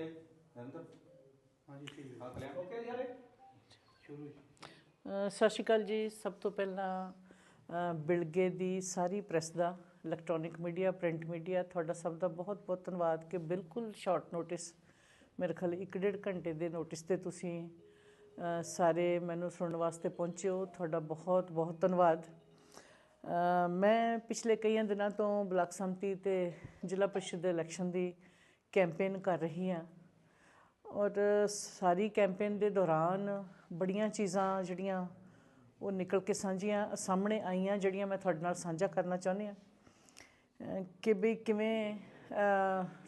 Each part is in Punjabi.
ਓਕੇ ਨਰਿੰਦਰ? ਹਾਂਜੀ ਠੀਕ ਹਾਂ। ਕਲਿਆਣ। ਓਕੇ ਯਾਰੇ ਸ਼ੁਰੂ ਅ, ਸਤਿ ਸ਼੍ਰੀ ਅਕਾਲ ਜੀ। ਸਭ ਤੋਂ ਪਹਿਲਾਂ ਅ, ਬਿਲਗੇ ਦੀ ਸਾਰੀ ਪ੍ਰੈਸ ਦਾ ਇਲੈਕਟ੍ਰੋਨਿਕ ਮੀਡੀਆ ਪ੍ਰਿੰਟ ਮੀਡੀਆ ਤੁਹਾਡਾ ਸਭ ਦਾ ਬਹੁਤ ਬਹੁਤ ਧੰਨਵਾਦ ਕਿ ਬਿਲਕੁਲ ਸ਼ਾਰਟ ਨੋਟਿਸ ਮੇਰੇ ਖਿਆਲ ਇੱਕ ਡੇਢ ਘੰਟੇ ਦੇ ਨੋਟਿਸ ਤੇ ਤੁਸੀਂ ਅ, ਸਾਰੇ ਮੈਨੂੰ ਸੁਣਨ ਵਾਸਤੇ ਪਹੁੰਚੇ ਹੋ। ਤੁਹਾਡਾ ਬਹੁਤ ਬਹੁਤ ਧੰਨਵਾਦ। ਅ, ਮੈਂ ਪਿਛਲੇ ਕਈਆਂ ਦਿਨਾਂ ਤੋਂ ਬਲਾਕ ਸੰਮਤੀ ਤੇ ਜ਼ਿਲ੍ਹਾ ਪ੍ਰੀਸ਼ਦ ਦੇ ਇਲੈਕਸ਼ਨ ਦੀ ਕੈਂਪੇਨ ਕਰ ਰਹੀ ਹਾਂ। ਔਰ ਸਾਰੀ ਕੈਂਪੇਨ ਦੇ ਦੌਰਾਨ ਬੜੀਆਂ ਚੀਜ਼ਾਂ ਜਿਹੜੀਆਂ ਉਹ ਨਿਕਲ ਕੇ ਸਾਂਝੀਆਂ ਸਾਹਮਣੇ ਆਈਆਂ, ਜਿਹੜੀਆਂ ਮੈਂ ਤੁਹਾਡੇ ਨਾਲ ਸਾਂਝਾ ਕਰਨਾ ਚਾਹੁੰਦੀ ਹਾਂ। ਕਿ ਵੀ ਕਿਵੇਂ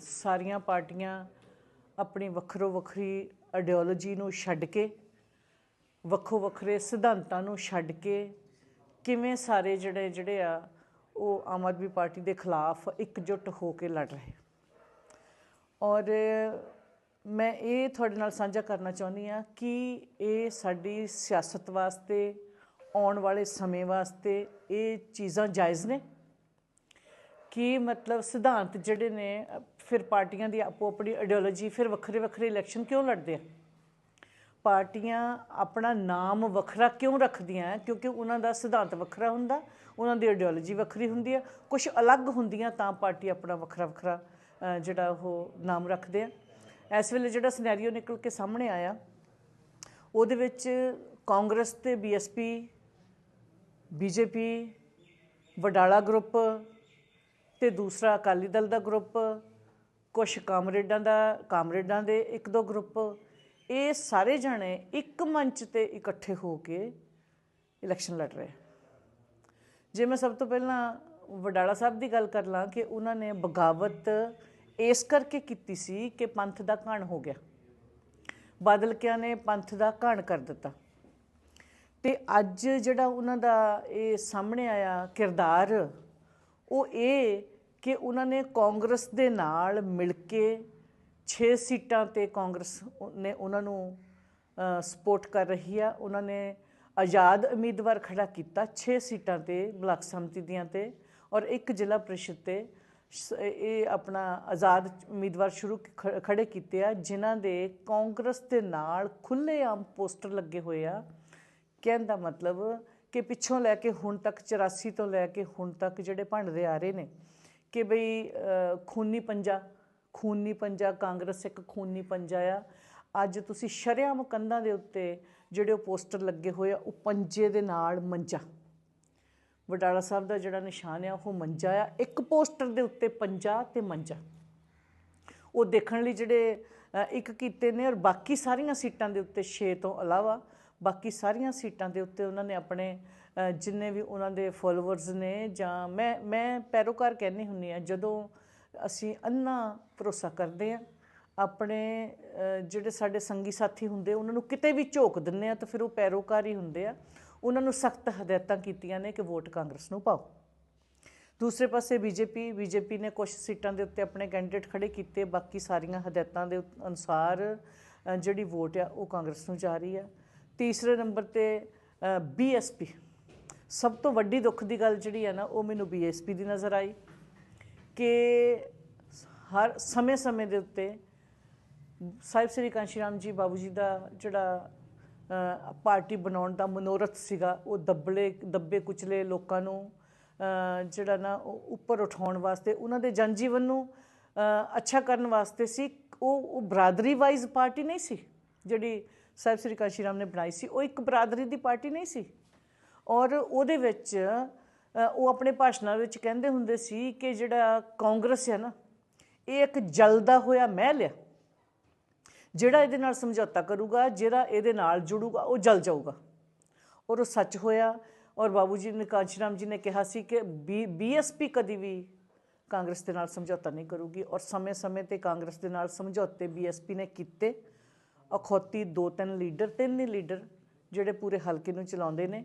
ਸਾਰੀਆਂ ਪਾਰਟੀਆਂ ਆਪਣੀ ਵੱਖਰੋ ਵੱਖਰੀ ਆਈਡੀਓਲੋਜੀ ਨੂੰ ਛੱਡ ਕੇ, ਵੱਖੋ ਵੱਖਰੇ ਸਿਧਾਂਤਾਂ ਨੂੰ ਛੱਡ ਕੇ ਕਿਵੇਂ ਸਾਰੇ ਜਿਹੜੇ ਜਿਹੜੇ ਆ ਉਹ ਆਮ ਆਦਮੀ ਪਾਰਟੀ ਦੇ ਖਿਲਾਫ ਇਕਜੁੱਟ ਹੋ ਕੇ ਲੜ ਰਹੇ। ਔਰ ਮੈਂ ਇਹ ਤੁਹਾਡੇ ਨਾਲ ਸਾਂਝਾ ਕਰਨਾ ਚਾਹੁੰਦੀ ਆ ਕਿ ਇਹ ਸਾਡੀ ਸਿਆਸਤ ਵਾਸਤੇ, ਆਉਣ ਵਾਲੇ ਸਮੇਂ ਵਾਸਤੇ ਇਹ ਚੀਜ਼ਾਂ ਜਾਇਜ਼ ਨੇ ਕਿ ਮਤਲਬ ਸਿਧਾਂਤ ਜਿਹੜੇ ਨੇ, ਫਿਰ ਪਾਰਟੀਆਂ ਦੀ ਆਪੋ ਆਪਣੀ ਆਈਡੀਓਲੋਜੀ ਫਿਰ ਵੱਖਰੇ ਵੱਖਰੇ ਇਲੈਕਸ਼ਨ ਕਿਉਂ ਲੜਦੇ ਆ ਪਾਰਟੀਆਂ ਆਪਣਾ ਨਾਮ ਵੱਖਰਾ ਕਿਉਂ ਰੱਖਦੀਆਂ ਹੈ? ਕਿਉਂਕਿ ਉਹਨਾਂ ਦਾ ਸਿਧਾਂਤ ਵੱਖਰਾ ਹੁੰਦਾ, ਉਹਨਾਂ ਦੀ ਆਈਡੀਓਲੋਜੀ ਵੱਖਰੀ ਹੁੰਦੀ ਹੈ ਕੁਝ ਅਲੱਗ ਹੁੰਦੀਆਂ ਤਾਂ ਪਾਰਟੀ ਆਪਣਾ ਵੱਖਰਾ ਵੱਖਰਾ ਜਿਹੜਾ ਉਹ ਨਾਮ ਰੱਖਦੇ ਆ। ਇਸ ਵੇਲੇ ਜਿਹੜਾ ਸਿਨੈਰੀਓ ਨਿਕਲ ਕੇ ਸਾਹਮਣੇ ਆਇਆ, ਉਹਦੇ ਵਿੱਚ ਕਾਂਗਰਸ ਤੇ ਬੀਐਸਪੀ ਬੀਜੇਪੀ ਵਡਾਲਾ ਗਰੁੱਪ ਤੇ ਦੂਸਰਾ ਅਕਾਲੀ ਦਲ ਦਾ ਗਰੁੱਪ ਕੁਝ ਕਾਮਰੇਡਾਂ ਦਾ, ਕਾਮਰੇਡਾਂ ਦੇ ਇੱਕ ਦੋ ਗਰੁੱਪ ਇਹ ਸਾਰੇ ਜਣੇ ਇੱਕ ਮੰਚ ਤੇ ਇਕੱਠੇ ਹੋ ਕੇ ਇਲੈਕਸ਼ਨ ਲੜ ਰਹੇ ਜੇ ਮੈਂ ਸਭ ਤੋਂ ਪਹਿਲਾਂ ਵਡਾਲਾ ਸਾਹਿਬ ਦੀ ਗੱਲ ਕਰ ਲਾਂ ਕਿ ਉਹਨਾਂ ਨੇ ਬਗਾਵਤ ਇਸ ਕਰਕੇ ਕੀਤੀ ਸੀ ਕਿ ਪੰਥ ਦਾ ਘਾਣ ਹੋ ਗਿਆ। ਬਾਦਲਕਿਆਂ ਨੇ ਪੰਥ ਦਾ ਘਾਣ ਕਰ ਦਿੱਤਾ। ਤੇ ਅੱਜ ਜਿਹੜਾ ਉਹਨਾਂ ਦਾ ਇਹ ਸਾਹਮਣੇ ਆਇਆ ਕਿਰਦਾਰ, ਉਹ ਇਹ ਕਿ ਉਹਨਾਂ ਨੇ ਕਾਂਗਰਸ ਦੇ ਨਾਲ ਮਿਲ ਕੇ 6 ਸੀਟਾਂ ਤੇ ਕਾਂਗਰਸ ਨੇ ਉਹਨਾਂ ਨੂੰ ਸਪੋਰਟ ਕਰ ਰਹੀ ਆ। ਉਹਨਾਂ ਨੇ ਆਜ਼ਾਦ ਉਮੀਦਵਾਰ ਖੜਾ ਕੀਤਾ 6 ਸੀਟਾਂ ਤੇ ਬਲਾਕ ਸੰਮਤੀ ਦੀਆਂ ਤੇ ਔਰ ਇੱਕ ਜ਼ਿਲ੍ਹਾ ਪ੍ਰੀਸ਼ਦ ਤੇ। ਇਹ ਆਪਣਾ ਆਜ਼ਾਦ ਉਮੀਦਵਾਰ ਸ਼ੁਰੂ ਖ- ਖੜੇ ਕੀਤੇ ਆ, ਜਿਨ੍ਹਾਂ ਦੇ ਕਾਂਗਰਸ ਦੇ ਨਾਲ ਖੁੱਲ੍ਹੇਆਮ ਪੋਸਟਰ ਲੱਗੇ ਹੋਏ ਆ। ਕਹਿਣ ਦਾ ਮਤਲਬ ਕਿ ਪਿੱਛੋਂ ਲੈ ਕੇ ਹੁਣ ਤੱਕ 84 ਤੋਂ ਲੈ ਕੇ ਹੁਣ ਤੱਕ ਜਿਹੜੇ ਭੰਡਦੇ ਆ ਰਹੇ ਨੇ, ਕਿ ਬਈ ਖੂਨੀ ਪੰਜਾ ਖੂਨੀ ਪੰਜਾ, ਕਾਂਗਰਸ ਇੱਕ ਖੂਨੀ ਪੰਜਾ ਆ। ਅੱਜ ਤੁਸੀਂ ਸ਼ਰੇਆਮ ਕੰਧਾਂ ਦੇ ਉੱਤੇ ਜਿਹੜੇ ਉਹ ਪੋਸਟਰ ਲੱਗੇ ਹੋਏ ਆ, ਉਹ ਪੰਜੇ ਦੇ ਨਾਲ ਮੰਜਾ। ਵਡਾਲਾ ਸਾਹਿਬ ਦਾ ਜਿਹੜਾ ਨਿਸ਼ਾਨ ਆ, ਉਹ ਮੰਜਾ ਆ। ਇੱਕ ਪੋਸਟਰ ਦੇ ਉੱਤੇ ਪੰਜਾ ਤੇ ਮੰਜਾ। ਉਹ ਦੇਖਣ ਲਈ ਜਿਹੜੇ ਇੱਕ ਕੀਤੇ ਨੇ ਔਰ ਬਾਕੀ ਸਾਰੀਆਂ ਸੀਟਾਂ ਦੇ ਉੱਤੇ 6 ਤੋਂ ਇਲਾਵਾ ਬਾਕੀ ਸਾਰੀਆਂ ਸੀਟਾਂ ਦੇ ਉੱਤੇ ਉਹਨਾਂ ਨੇ ਆਪਣੇ ਜਿੰਨੇ ਵੀ ਉਹਨਾਂ ਦੇ ਫੋਲੋਅਰਸ ਨੇ ਜਾਂ ਮੈਂ ਮੈਂ ਪੈਰੋਕਾਰ ਕਹਿੰਦੀ ਹੁੰਨੀ ਆ ਜਦੋਂ ਅਸੀਂ ਅੰਨਾ ਭਰੋਸਾ ਕਰਦੇ ਆ ਆਪਣੇ ਜਿਹੜੇ ਸਾਡੇ ਸੰਗੀ ਸਾਥੀ ਹੁੰਦੇ, ਉਹਨਾਂ ਨੂੰ ਕਿਤੇ ਵੀ ਝੋਕ ਦਿੰਨੇ ਆ ਤਾਂ ਫਿਰ ਉਹ ਪੈਰੋਕਾਰ ਹੀ ਹੁੰਦੇ ਆ। ਉਹਨਾਂ ਨੂੰ ਸਖਤ ਹਦਾਇਤਾਂ ਕੀਤੀਆਂ ਨੇ ਕਿ ਵੋਟ ਕਾਂਗਰਸ ਨੂੰ ਪਾਓ। ਦੂਸਰੇ ਪਾਸੇ ਬੀਜੇਪੀ ਬੀਜੇਪੀ ਨੇ ਕੁਝ ਸੀਟਾਂ ਦੇ ਉੱਤੇ ਆਪਣੇ ਕੈਂਡੀਡੇਟ ਖੜੇ ਕੀਤੇ, ਬਾਕੀ ਸਾਰੀਆਂ ਹਦਾਇਤਾਂ ਦੇ ਅਨੁਸਾਰ ਜਿਹੜੀ ਵੋਟ ਆ ਉਹ ਕਾਂਗਰਸ ਨੂੰ ਜਾ ਰਹੀ ਆ। ਤੀਸਰੇ ਨੰਬਰ ਤੇ ਬੀਐਸਪੀ ਸਭ ਤੋਂ ਵੱਡੀ ਦੁੱਖ ਦੀ ਗੱਲ ਜਿਹੜੀ ਆ ਨਾ, ਉਹ ਮੈਨੂੰ ਬੀਐਸਪੀ ਦੀ ਨਜ਼ਰ ਆਈ ਕਿ ਹਰ, ਸਮੇਂ-ਸਮੇਂ ਦੇ ਉੱਤੇ ਸਾਹਿਬ ਸ੍ਰੀ ਕਾਂਸ਼ੀ ਰਾਮ ਜੀ ਬਾਬੂ ਜੀ ਦਾ ਜਿਹੜਾ ਪਾਰਟੀ ਬਣਾਉਣ ਦਾ ਮਨੋਰਥ ਸੀਗਾ। ਉਹ ਦੱਬਲੇ, ਦੱਬੇ ਕੁਚਲੇ ਲੋਕਾਂ ਨੂੰ ਜਿਹੜਾ ਨਾ ਉਹ ਉੱਪਰ ਉਠਾਉਣ ਵਾਸਤੇ, ਉਹਨਾਂ ਦੇ ਜਨਜੀਵਨ ਨੂੰ ਅੱਛਾ ਕਰਨ ਵਾਸਤੇ ਸੀ। ਉਹ ਉਹ ਬਰਾਦਰੀ ਵਾਈਜ਼ ਪਾਰਟੀ ਨਹੀਂ ਸੀ, ਜਿਹੜੀ ਸਾਹਿਬ ਸ੍ਰੀ ਕਾਸ਼ੀ ਰਾਮ ਨੇ ਬਣਾਈ ਸੀ। ਉਹ ਇੱਕ ਬਰਾਦਰੀ ਦੀ ਪਾਰਟੀ ਨਹੀਂ ਸੀ। ਔਰ ਉਹਦੇ ਵਿੱਚ ਉਹ ਆਪਣੇ ਭਾਸ਼ਣਾਂ ਵਿੱਚ ਕਹਿੰਦੇ ਹੁੰਦੇ ਸੀ ਕਿ ਜਿਹੜਾ ਕਾਂਗਰਸ ਹੈ ਨਾ, ਇਹ ਇੱਕ ਜਲਦਾ ਹੋਇਆ ਮਹਿਲ ਆ। ਜਿਹੜਾ ਇਹਦੇ ਨਾਲ ਸਮਝੌਤਾ ਕਰੂਗਾ, ਜਿਹੜਾ ਇਹਦੇ ਨਾਲ ਜੁੜੂਗਾ, ਉਹ ਜਲ ਜਾਊਗਾ। ਔਰ ਉਹ ਸੱਚ ਹੋਇਆ। ਔਰ ਬਾਬੂ ਜੀ ਨੇ ਕਾਂਚੀਰਾਮ ਜੀ ਨੇ ਕਿਹਾ ਸੀ ਕਿ ਬੀਐਸਪੀ ਕਦੀ ਵੀ ਕਾਂਗਰਸ ਦੇ ਨਾਲ ਸਮਝੌਤਾ ਨਹੀਂ ਕਰੂਗੀ। ਔਰ ਸਮੇਂ-ਸਮੇਂ ਤੇ ਕਾਂਗਰਸ ਦੇ ਨਾਲ ਸਮਝੌਤੇ ਬੀਐਸਪੀ ਨੇ ਕੀਤੇ। ਅਖੌਤੀ ਦੋ ਤਿੰਨ ਲੀਡਰ, ਤਿੰਨ ਹੀ ਲੀਡਰ ਜਿਹੜੇ ਪੂਰੇ ਹਲਕੇ ਨੂੰ ਚਲਾਉਂਦੇ ਨੇ।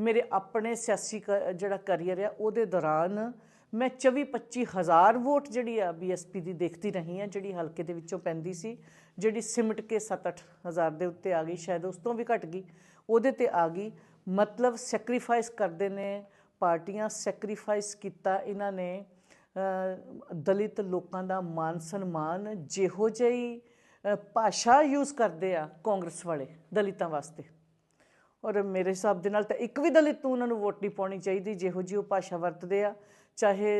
ਮੇਰੇ ਆਪਣੇ ਸਿਆਸੀ ਕ- ਜਿਹੜਾ ਕੈਰੀਅਰ ਆ, ਉਹਦੇ ਦੌਰਾਨ ਮੈਂ 24 25 ਹਜ਼ਾਰ ਵੋਟ ਜਿਹੜੀ ਆ ਬੀਐਸਪੀ ਦੀ ਦੇਖਦੀ ਰਹੀ ਆ, ਜਿਹੜੀ ਹਲਕੇ ਦੇ ਵਿੱਚੋਂ ਪੈਂਦੀ ਸੀ। ਜਿਹੜੀ ਸਿਮਟ ਕੇ 7-8 ਹਜ਼ਾਰ ਦੇ ਉੱਤੇ ਆ ਗਈ, ਸ਼ਾਇਦ ਉਸ ਤੋਂ ਵੀ ਘਟ ਗਈ, ਉਹਦੇ ਤੇ ਆ ਗਈ। ਮਤਲਬ ਸੈਕਰੀਫਾਈਸ ਕਰਦੇ ਨੇ, ਪਾਰਟੀਆਂ ਸੈਕਰੀਫਾਈਸ ਕੀਤਾ, ਇਹਨਾਂ ਨੇ ਦਲਿਤ ਲੋਕਾਂ ਦਾ ਮਾਨ ਸਨਮਾਨ ਜਿਹੋ ਜਿਹੀ ਭਾਸ਼ਾ ਯੂਜ਼ ਕਰਦੇ ਆ ਕਾਂਗਰਸ ਵਾਲੇ ਦਲਿਤਾਂ ਵਾਸਤੇ। ਔਰ ਮੇਰੇ ਹਿਸਾਬ ਦੇ ਨਾਲ ਤਾਂ ਇੱਕ ਵੀ ਦਲਿਤ ਨੂੰ ਉਹਨਾਂ ਨੂੰ ਵੋਟ ਨਹੀਂ ਪਾਉਣੀ ਚਾਹੀਦੀ, ਜਿਹੋ ਜਿਹੀ ਉਹ ਭਾਸ਼ਾ ਵਰਤਦੇ ਆ। ਚਾਹੇ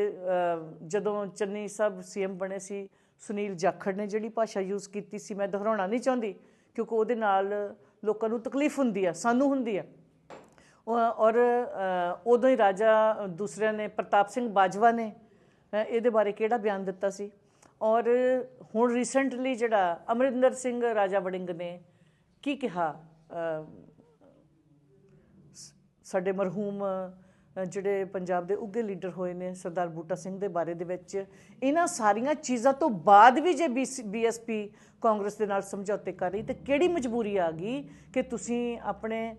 ਜਦੋਂ ਚੰਨੀ ਸਾਹਿਬ ਸੀਐਮ ਬਣੇ ਸੀ ਸੁਨੀਲ ਜਾਖੜ ਨੇ ਜਿਹੜੀ ਭਾਸ਼ਾ ਯੂਜ਼ ਕੀਤੀ ਸੀ ਮੈਂ ਦੁਹਰਾਉਣਾ ਨਹੀਂ ਚਾਹੁੰਦੀ ਕਿਉਂਕਿ ਉਹਦੇ ਨਾਲ ਲੋਕਾਂ ਨੂੰ ਤਕਲੀਫ ਹੁੰਦੀ ਆ ਸਾਨੂੰ ਹੁੰਦੀ ਆ। ਔਰ ਉਦੋਂ ਹੀ ਰਾਜਾ ਦੂਸਰਿਆਂ ਨੇ ਪ੍ਰਤਾਪ ਸਿੰਘ ਬਾਜਵਾ ਨੇ ਇਹਦੇ ਬਾਰੇ ਕਿਹੜਾ ਬਿਆਨ ਦਿੱਤਾ ਸੀ? ਔਰ ਹੁਣ ਰੀਸੈਂਟਲੀ ਜਿਹੜਾ ਅਮਰਿੰਦਰ ਸਿੰਘ ਰਾਜਾ ਵੜਿੰਗ ਨੇ ਕੀ ਕਿਹਾ? ਅ, ਸਾਡੇ ਮਰਹੂਮ ਜਿਹੜੇ ਪੰਜਾਬ ਦੇ ਉੱਗੇ ਲੀਡਰ ਹੋਏ ਨੇ ਸਰਦਾਰ ਬੂਟਾ ਸਿੰਘ ਦੇ ਬਾਰੇ ਦੇ ਵਿੱਚ, ਇਹਨਾਂ ਸਾਰੀਆਂ ਚੀਜ਼ਾਂ ਤੋਂ ਬਾਅਦ ਵੀ ਜੇ ਬੀਐਸਪੀ ਕਾਂਗਰਸ ਦੇ ਨਾਲ ਸਮਝੌਤੇ ਕਰ ਰਹੀ, ਤੇ ਕਿਹੜੀ ਮਜਬੂਰੀ ਆ ਗਈ ਕਿ ਤੁਸੀਂ ਆਪਣੇ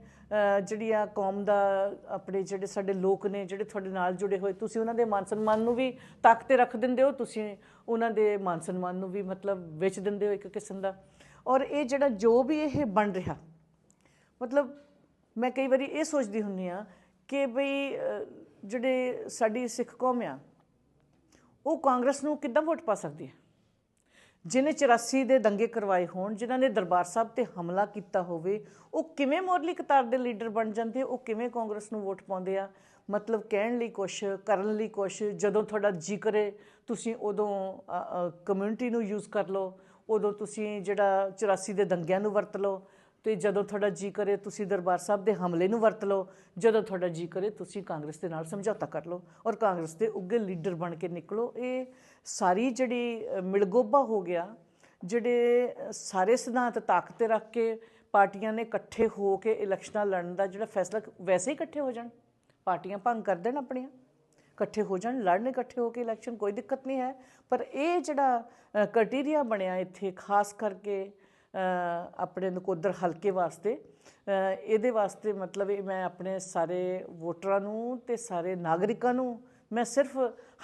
ਜਿਹੜੀ ਆ ਕੌਮ ਦਾ, ਆਪਣੇ ਜਿਹੜੇ ਸਾਡੇ ਲੋਕ ਨੇ, ਜਿਹੜੇ ਤੁਹਾਡੇ ਨਾਲ ਜੁੜੇ ਹੋਏ, ਤੁਸੀਂ ਉਹਨਾਂ ਦੇ ਮਾਨ ਸਨਮਾਨ ਨੂੰ ਵੀ ਤਾਕ ਤੇ ਰੱਖ ਦਿੰਦੇ ਹੋ, ਤੁਸੀਂ ਉਹਨਾਂ ਦੇ ਮਾਨ ਸਨਮਾਨ ਨੂੰ ਵੀ ਮਤਲਬ ਵੇਚ ਦਿੰਦੇ ਹੋ ਇੱਕ ਕਿਸਮ ਦਾ? ਔਰ ਇਹ ਜਿਹੜਾ ਜੋ ਵੀ ਇਹ ਬਣ ਰਿਹਾ, ਮਤਲਬ ਮੈਂ ਕਈ ਵਾਰੀ ਇਹ ਸੋਚਦੀ ਹੁੰਨੀ ਆ ਕਿ ਬਈ ਜਿਹੜੇ ਸਾਡੀ ਸਿੱਖ ਕੌਮ ਆ, ਉਹ ਕਾਂਗਰਸ ਨੂੰ ਕਿੱਦਾਂ ਵੋਟ ਪਾ ਸਕਦੀ ਹੈ? ਜਿਨੇ 84 ਦੇ ਦੰਗੇ ਕਰਵਾਏ ਹੋਣ ਜਿਨ੍ਹਾਂ ਨੇ ਦਰਬਾਰ ਸਾਹਿਬ ਤੇ ਹਮਲਾ ਕੀਤਾ ਹੋਵੇ, ਉਹ ਕਿਵੇਂ ਮੋਰਲੀ ਕਤਾਰ ਦੇ ਲੀਡਰ ਬਣ ਜਾਂਦੇ, ਉਹ ਕਿਵੇਂ ਕਾਂਗਰਸ ਨੂੰ ਵੋਟ ਪਾਉਂਦੇ ਆ? ਮਤਲਬ ਕਹਿਣ ਲਈ ਕੁਛ, ਕਰਨ ਲਈ ਕੁਛ, ਜਦੋਂ ਤੁਹਾਡਾ ਜੀ ਕਰੇ ਤੁਸੀਂ ਉਦੋਂ ਕਮਿਊਨਿਟੀ ਨੂੰ ਯੂਜ਼ ਕਰ ਲਓ, ਉਦੋਂ ਤੁਸੀਂ ਜਿਹੜਾ 84 ਦੇ ਦੰਗਿਆਂ ਨੂੰ ਵਰਤ ਲਓ ਤੇ ਜਦੋਂ ਤੁਹਾਡਾ ਜੀ ਕਰੇ, ਤੁਸੀਂ ਦਰਬਾਰ ਸਾਹਿਬ ਦੇ ਹਮਲੇ ਨੂੰ ਵਰਤ ਲਓ। ਜਦੋਂ ਤੁਹਾਡਾ ਜੀ ਕਰੇ, ਤੁਸੀਂ ਕਾਂਗਰਸ ਦੇ ਨਾਲ ਸਮਝੌਤਾ ਕਰ ਲਓ ਔਰ ਕਾਂਗਰਸ ਦੇ ਉੱਗੇ ਲੀਡਰ ਬਣ ਕੇ ਨਿਕਲੋ। ਇਹ ਸਾਰੀ ਜਿਹੜੀ ਮਿਲਗੋਬਾ ਹੋ ਗਿਆ, ਜਿਹੜੇ ਸਾਰੇ ਸਿਧਾਂਤ ਤਾਕਤ ਤੇ ਰੱਖ ਕੇ ਪਾਰਟੀਆਂ ਨੇ ਇਕੱਠੇ ਹੋ ਕੇ ਇਲੈਕਸ਼ਨਾਂ ਲੜਨ ਦਾ ਜਿਹੜਾ ਫੈਸਲਾ, ਵੈਸੇ ਹੀ ਇਕੱਠੇ ਹੋ ਜਾਣ। ਪਾਰਟੀਆਂ ਭੰਗ ਕਰ ਦੇਣ ਆਪਣੀਆਂ। ਇਕੱਠੇ ਹੋ ਜਾਣ, ਲੜਨ ਇਕੱਠੇ ਹੋ ਕੇ ਇਲੈਕਸ਼ਨ, ਕੋਈ ਦਿੱਕਤ ਨਹੀਂ ਹੈ। ਪਰ ਇਹ ਜਿਹੜਾ ਕ੍ਰਾਈਟੇਰੀਆ ਬਣਿਆ ਇੱਥੇ, ਖਾਸ ਕਰਕੇ ਆਪਣੇ ਨਕੋਦਰ ਹਲਕੇ ਵਾਸਤੇ। ਇਹਦੇ ਵਾਸਤੇ ਮਤਲਬ ਇਹ ਮੈਂ ਆਪਣੇ ਸਾਰੇ ਵੋਟਰਾਂ ਨੂੰ ਤੇ ਸਾਰੇ ਨਾਗਰਿਕਾਂ ਨੂੰ ਮੈਂ ਸਿਰਫ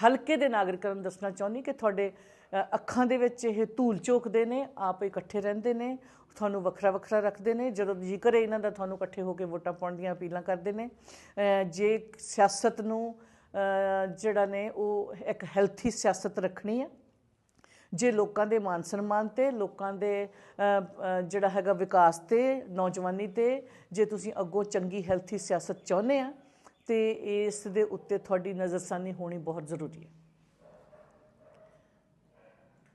ਹਲਕੇ ਦੇ ਨਾਗਰਿਕਾਂ ਨੂੰ ਦੱਸਣਾ ਚਾਹੁੰਦੀ ਕਿ ਤੁਹਾਡੇ ਅੱਖਾਂ ਦੇ ਵਿੱਚ ਇਹ ਧੂਲ ਝੋਕਦੇ ਨੇ, ਆਪ ਇਕੱਠੇ ਰਹਿੰਦੇ ਨੇ, ਤੁਹਾਨੂੰ ਵੱਖਰਾ ਵੱਖਰਾ ਰੱਖਦੇ ਨੇ, ਜਦੋਂ ਜੀ ਕਰੇ ਇਹਨਾਂ ਦਾ ਤੁਹਾਨੂੰ ਇਕੱਠੇ ਹੋ ਕੇ ਵੋਟਾਂ ਪਾਉਣ ਦੀਆਂ ਅਪੀਲਾਂ ਕਰਦੇ ਨੇ। ਜੇ ਸਿਆਸਤ ਨੂੰ ਜਿਹੜਾ ਨੇ ਉਹ ਇੱਕ ਹੈਲਥੀ ਸਿਆਸਤ ਰੱਖਣੀ ਹੈ ਜੇ ਲੋਕਾਂ ਦੇ ਮਾਨ ਸਨਮਾਨ ਤੇ, ਲੋਕਾਂ ਦੇ ਜਿਹੜਾ ਹੈਗਾ ਵਿਕਾਸ ਤੇ, ਨੌਜਵਾਨੀ ਤੇ, ਜੇ ਤੁਸੀਂ ਅੱਗੋਂ ਚੰਗੀ ਹੈਲਥੀ ਸਿਆਸਤ ਚਾਹੁੰਦੇ ਆ, ਤੇ ਇਸ ਦੇ ਉੱਤੇ ਤੁਹਾਡੀ ਨਜ਼ਰਸਾਨੀ ਹੋਣੀ ਬਹੁਤ ਜ਼ਰੂਰੀ ਹੈ।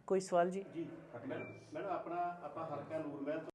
ਕੋਈ ਸਵਾਲ ਜੀ? ਜੀ ਮੈਡਮ, ਆਪਣਾ ਆਪਾਂ ਹਲਕਾ ਨੂਰਮਹਿਲ